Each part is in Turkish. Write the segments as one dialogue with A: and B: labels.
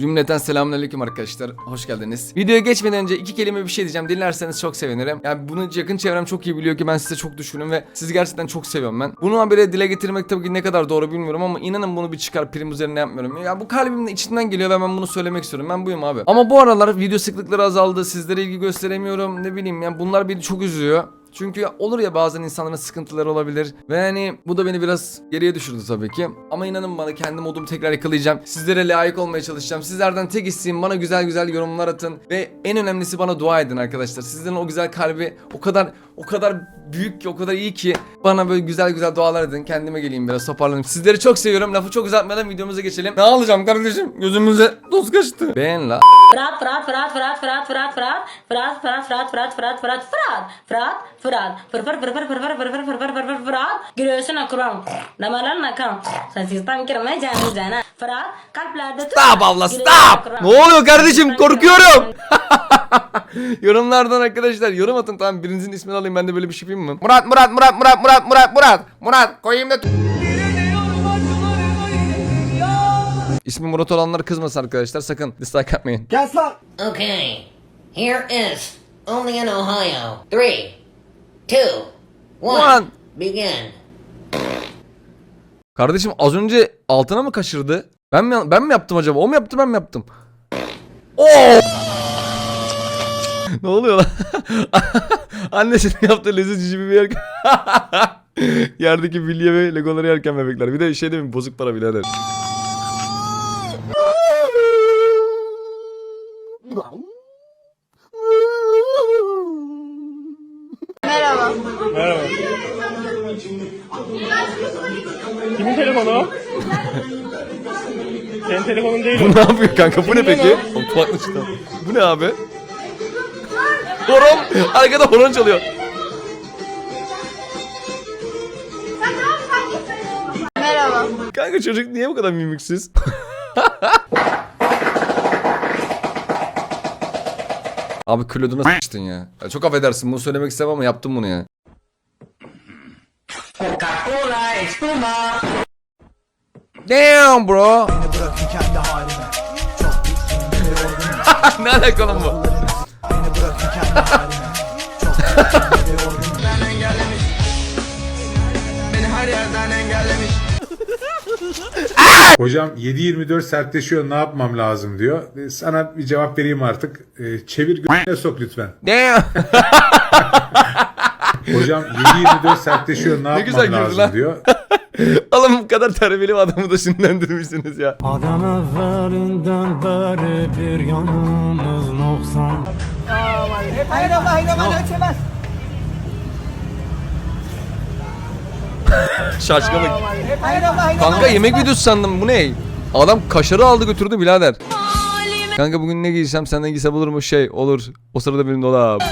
A: Cümleten selamünaleyküm arkadaşlar. Hoş geldiniz. Videoya geçmeden önce iki kelime bir şey diyeceğim. Dinlerseniz çok sevinirim. Yani bunu yakın çevrem çok iyi biliyor ki ben size çok düşkünüm ve sizi gerçekten çok seviyorum ben. Bunu habere dile getirmek tabii ki ne kadar doğru bilmiyorum ama inanın bunu bir çıkar prim üzerine yapmıyorum. Ya bu kalbimin içinden geliyor ve ben bunu söylemek istiyorum. Ben buyum abi. Ama bu aralar video sıklıkları azaldı. Sizlere ilgi gösteremiyorum. Ne bileyim yani bunlar beni çok üzüyor. Çünkü olur ya bazen insanların sıkıntıları olabilir ve yani bu da beni biraz geriye düşürdü tabii ki. Ama inanın bana kendi modumu tekrar yakalayacağım. Sizlere layık olmaya çalışacağım. Sizlerden tek isteğim bana güzel güzel yorumlar atın ve en önemlisi bana dua edin arkadaşlar. Sizlerin o güzel kalbi o kadar o kadar büyük ki o kadar iyi ki bana böyle güzel güzel dualar edin. Kendime geleyim biraz toparlanayım. Sizleri çok seviyorum. Lafı çok uzatmadan videomuza geçelim. Ne alacağım kardeşim? Gözümüze doz kaçtı. Beğen la.
B: Fırat, Fırat, Fırat, Fırat, Fırat, Fırat, Fırat, Fırat, Fırat, Fırat, Fırat, Fırat, Fırat, Fırat, Fırat, Fırat, fır fır fır fır fır fır fır fır fır fır fır fır Fırat, göğsüne kuram, damarlarına kan, sensizden kirme canı cana, Fırat, kalplerde.
A: Stop abla stop. Ne oluyor kardeşim? Korkuyorum. Yorumlardan arkadaşlar yorum atın tamam birinizin ismini alayım ben de böyle bir şey yapayım mı? Murat Murat Murat Murat Murat Murat Murat Murat koyayım da İsmi Murat olanlar kızmasın arkadaşlar sakın dislike atmayın.
C: Okay, here is only in Ohio. Three, two, one,
A: One.
C: begin.
A: Kardeşim az önce altına mı kaçırdı? Ben mi ben mi yaptım acaba? O mu yaptı ben mi yaptım? Oo! Ne oluyor lan? Annesinin yaptığı lezzet cici bir yerken. Yerdeki bilye ve legoları yerken bebekler. Bir de şey mi? Bozuk para birader.
D: Kimin telefonu? Senin telefonun değil.
A: Bu ne yapıyor kanka? Bu ne peki? O kulaklık çıktı. Bu ne abi? Horon! Arkada horon çalıyor.
E: Merhaba.
A: Kanka çocuk niye bu kadar mimiksiz? Abi kloduna sıçtın ya. ya. Çok affedersin bunu söylemek istemem ama yaptım bunu ya. Damn bro. ne alaka lan bu?
F: Hocam 7-24 sertleşiyor ne yapmam lazım diyor. E, Sana bir cevap vereyim artık. E, Çevir göğüne sok lütfen.
A: Damn.
F: Hocam 7-24 sertleşiyor ne,
A: güzel
F: yapmam lazım
A: lan.
F: diyor.
A: Oğlum bu kadar terbiyeli adamı da sinirlendirmişsiniz ya.
G: Adam evvelinden beri bir yanımız noksan
A: Şaşkınlık. Kanka yemek videosu sandım bu ne? Adam kaşarı aldı götürdü birader. Kanka bugün ne giysem senden giysem olur mu şey olur. O sırada benim dolap.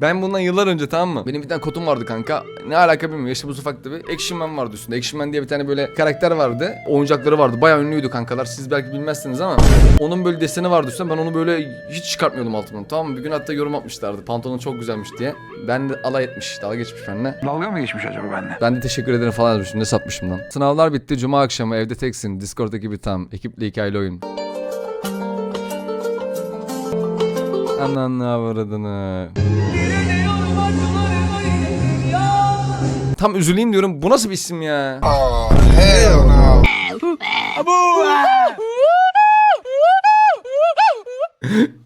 A: Ben bundan yıllar önce tamam mı? Benim bir tane kotum vardı kanka. Ne alaka bilmiyorum. Yaşımız ufaktı bir. Action Man vardı üstünde. Action Man diye bir tane böyle karakter vardı. Oyuncakları vardı. Bayağı ünlüydü kankalar. Siz belki bilmezsiniz ama. Onun böyle deseni vardı üstünde. Ben onu böyle hiç çıkartmıyordum altından. Tamam mı? Bir gün hatta yorum atmışlardı. Pantolon çok güzelmiş diye. Ben de alay etmiş. Dalga geçmiş benimle.
H: Dalga mı geçmiş acaba benimle?
A: Ben de teşekkür ederim falan yazmışım. Ne satmışım lan. Sınavlar bitti. Cuma akşamı evde teksin. Discord ekibi tam. Ekiple hikayeli oyun. Ananı avradını. Tam üzüleyim diyorum. Bu nasıl bir isim ya?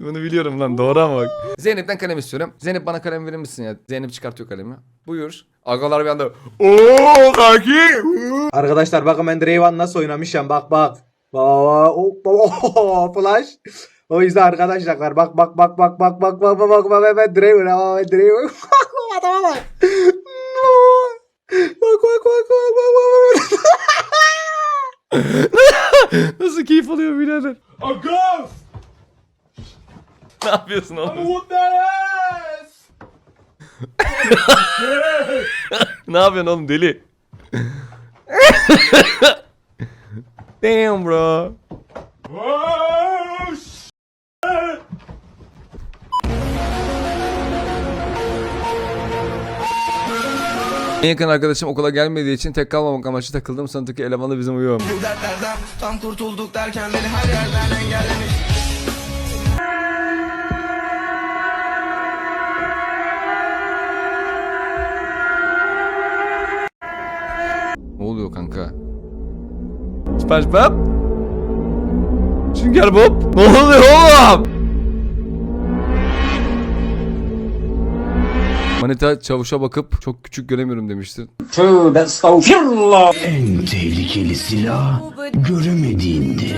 A: Bunu biliyorum lan doğru ama bak. Zeynep'ten kalem istiyorum. Zeynep bana kalem verir misin ya? Zeynep çıkartıyor kalemi. Buyur. Agalar bir anda. Ooo kanki.
I: Arkadaşlar bakın ben Draven nasıl oynamışım bak bak. Hop, flash. O yüzden arkadaşlar bak bak bak bak bak bak bak bak bak bak ben Draven ben Draven. Adama bak. Bak bak bak bak bak bak bak.
A: Nasıl keyif alıyor birader? ne yapıyorsun oğlum? ne yapıyorsun oğlum deli? Damn bro. En yakın arkadaşım okula gelmediği için tek kalmamak amaçlı takıldım. Sınıftaki elemanı bizim uyuyor. Ne oluyor kanka? SpongeBob? Sünger Bob? Ne oluyor oğlum? Manita çavuşa bakıp çok küçük göremiyorum demiştin.
G: En tehlikeli silah göremediğindir.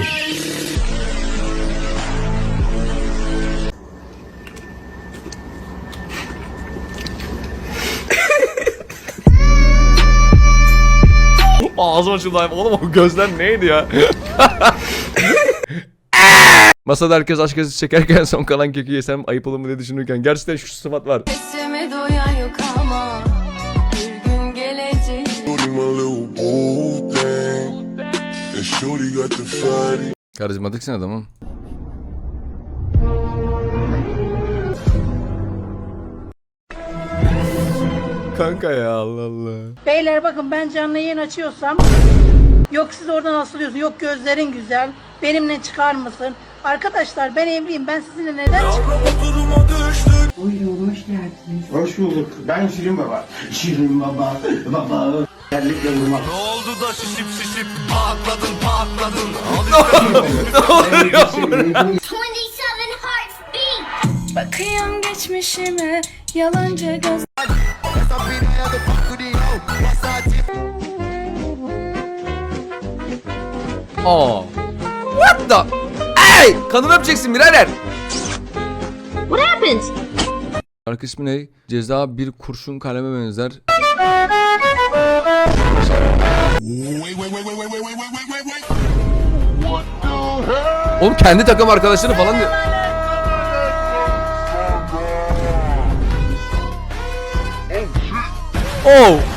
A: Ağzım açıldı. Oğlum o gözler neydi ya? Masada herkes aşk acısı çekerken son kalan keki yesem ayıp olur mu diye düşünürken gerçekten şu sıfat var.
E: Sesime doyan yok ama bir gün gelecek.
A: Karizmatiksin adamım. Kanka ya Allah Allah.
H: Beyler bakın ben canlı yayın açıyorsam yok siz oradan asılıyorsun yok gözlerin güzel benimle çıkar mısın? Arkadaşlar ben evliyim ben sizinle neden çıkayım?
J: Hoş bulduk. Ben Şirin Baba. Şirin Baba. Baba. Özellikle vurmak.
E: Bakıyorum geçmişime yalancı göz.
A: Aa. What the? Ey! Kadın öpeceksin birader.
B: What happened?
A: Şarkı ismi ne? Ceza bir kurşun kaleme benzer. Oğlum kendi takım arkadaşları falan diyor. Oh!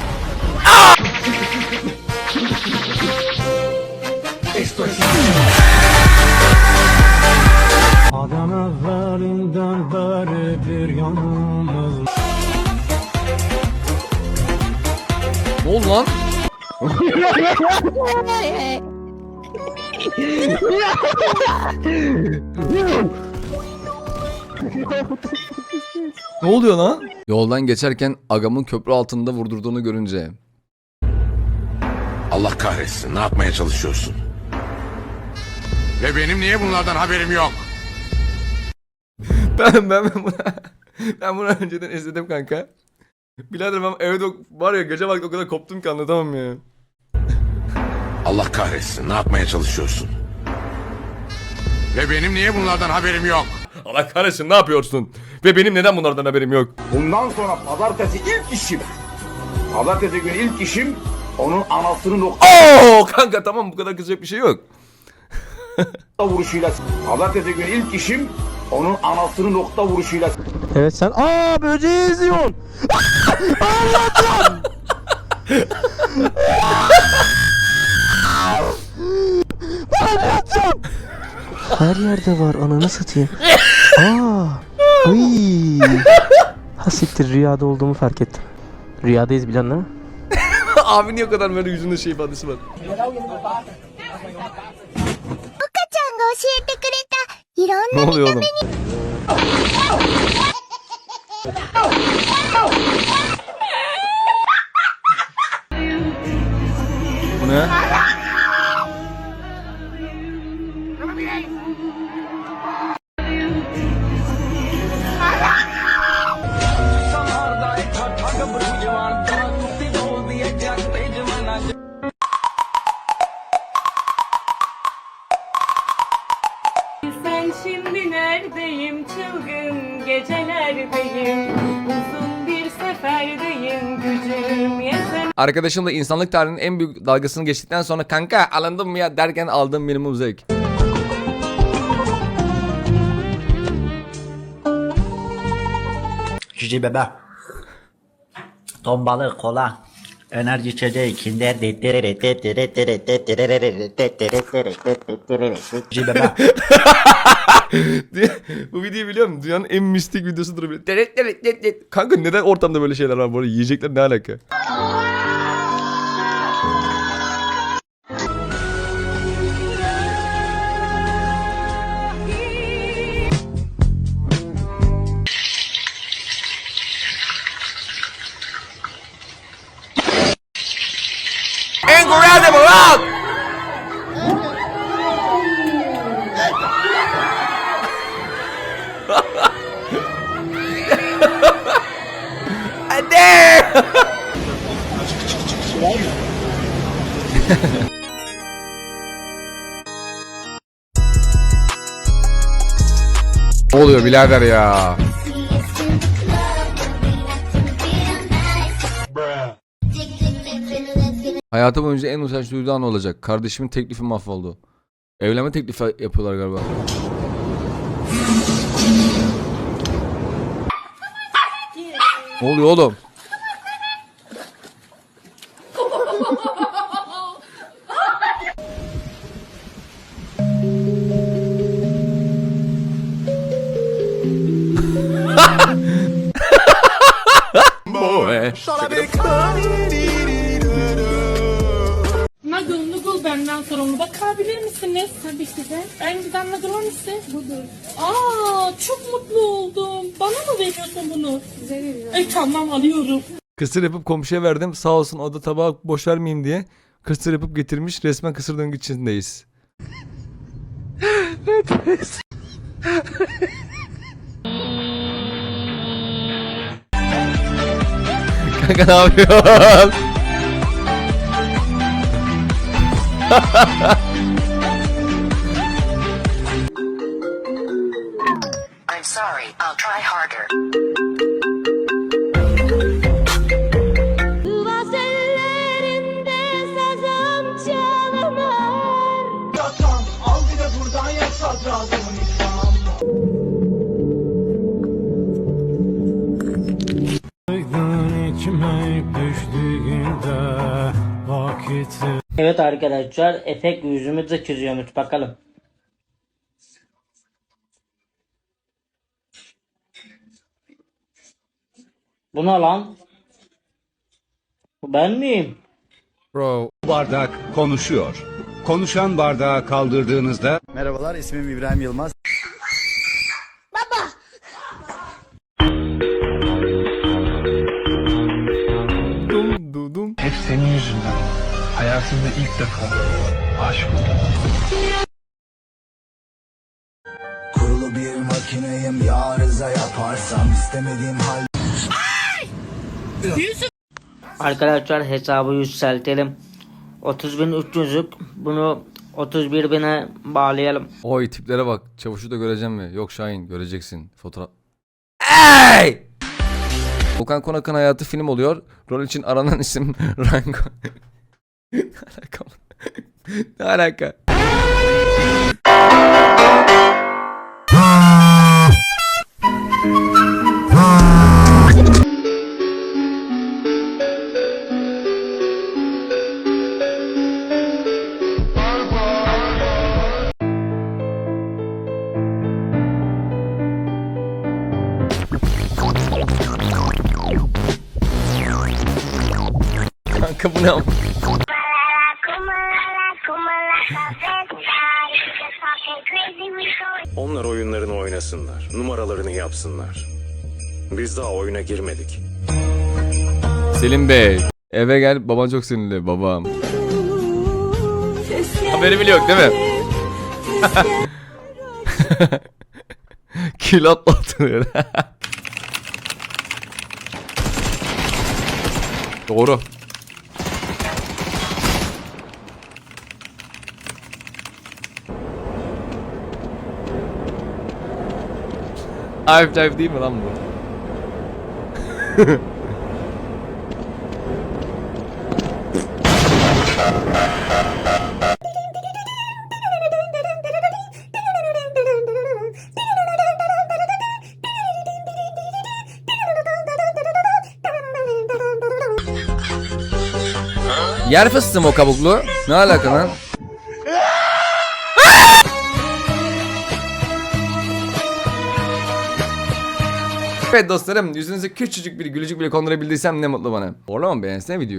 A: Ne oluyor lan? Yoldan geçerken agamın köprü altında vurdurduğunu görünce
J: Allah kahretsin. Ne yapmaya çalışıyorsun? Ve benim niye bunlardan haberim yok?
A: ben ben ben bunu ben bunu önceden izledim kanka. Birader ben evde var ya gece vakti o kadar koptum ki anlatamam ya.
J: Allah kahretsin. Ne yapmaya çalışıyorsun? Ve benim niye bunlardan haberim yok?
A: Allah kahretsin ne yapıyorsun? Ve benim neden bunlardan haberim yok?
J: Bundan sonra pazartesi ilk işim. Pazartesi günü ilk işim onun anasını nokta
A: Oo kanka tamam bu kadar kızacak bir şey yok.
J: vuruşuyla. Pazartesi günü ilk işim onun anasını nokta vuruşuyla.
G: Evet sen aa böceği izliyorsun. yatacağım. Her yerde var ananı satayım. Aa. Uy. Ha siktir rüyada olduğumu fark ettim. Rüyadayız bilen değil mi?
A: Abi niye o kadar böyle yüzünde şey ifadesi var? Ne oluyor oğlum? Bu ne?
H: Gecelerdeyim uzun bir seferdeyim gücüm yeter.
A: Arkadaşımla insanlık tarihinin en büyük dalgasını geçtikten sonra kanka alındım mı ya derken aldığım minimum zevk.
K: Cici bebe. Ton balığı, kola, enerji içeceği, kinder. Cici bebe.
A: bu videoyu biliyor musun? Dünyanın en mistik videosudur. Kanka neden ortamda böyle şeyler var bu arada? Yiyecekler ne alaka? Birader ya? Hayatım boyunca en utanç duyduğu an olacak. Kardeşimin teklifi mahvoldu. Evlenme teklifi yapıyorlar galiba. ne oluyor oğlum?
H: Benden sorumlu. Bakabilir misiniz? Tabii ki de. En güzel Nuggle hangisi? Budur. Aa çok mutlu oldum. Bana mı veriyorsun bunu? Size veriyorum. E tamam alıyorum.
A: Kısır yapıp komşuya verdim. Sağ olsun o da tabağı boş vermeyeyim diye. Kısır yapıp getirmiş. Resmen kısır döngü içindeyiz. Kanka ne yapıyorsun?
C: I'm sorry. I'll try
K: Evet arkadaşlar efekt yüzümü de çiziyormuş bakalım. Bu ne lan? Bu ben miyim?
A: Bro.
J: Bardak konuşuyor. Konuşan bardağı kaldırdığınızda
I: Merhabalar ismim İbrahim Yılmaz.
D: Hayatımda ilk defa aşık oldum.
I: Kurulu bir makineyim ya arıza yaparsam istemediğim hal
K: Arkadaşlar hesabı yükseltelim. 30.300'lük bunu 31.000'e bağlayalım.
A: Oy tiplere bak. Çavuşu da göreceğim mi? Yok Şahin göreceksin. Fotoğraf. Ey! Okan Konak'ın hayatı film oluyor. Rol için aranan isim Rango. Ne alaka? ne alaka? Kanka bu ne?
J: Oynasınlar. Numaralarını yapsınlar. Biz daha oyuna girmedik.
A: Selim Bey. Eve gel baban çok sinirli babam. Haberi bile yok değil mi? Kilot atılıyor. Doğru. Half-Life değil mi lan bu? Yer fıstığı mı o kabuklu? Ne alaka lan? Evet dostlarım yüzünüze küçücük bir gülücük bile kondurabildiysem ne mutlu bana. Orlama beğensene videoyu.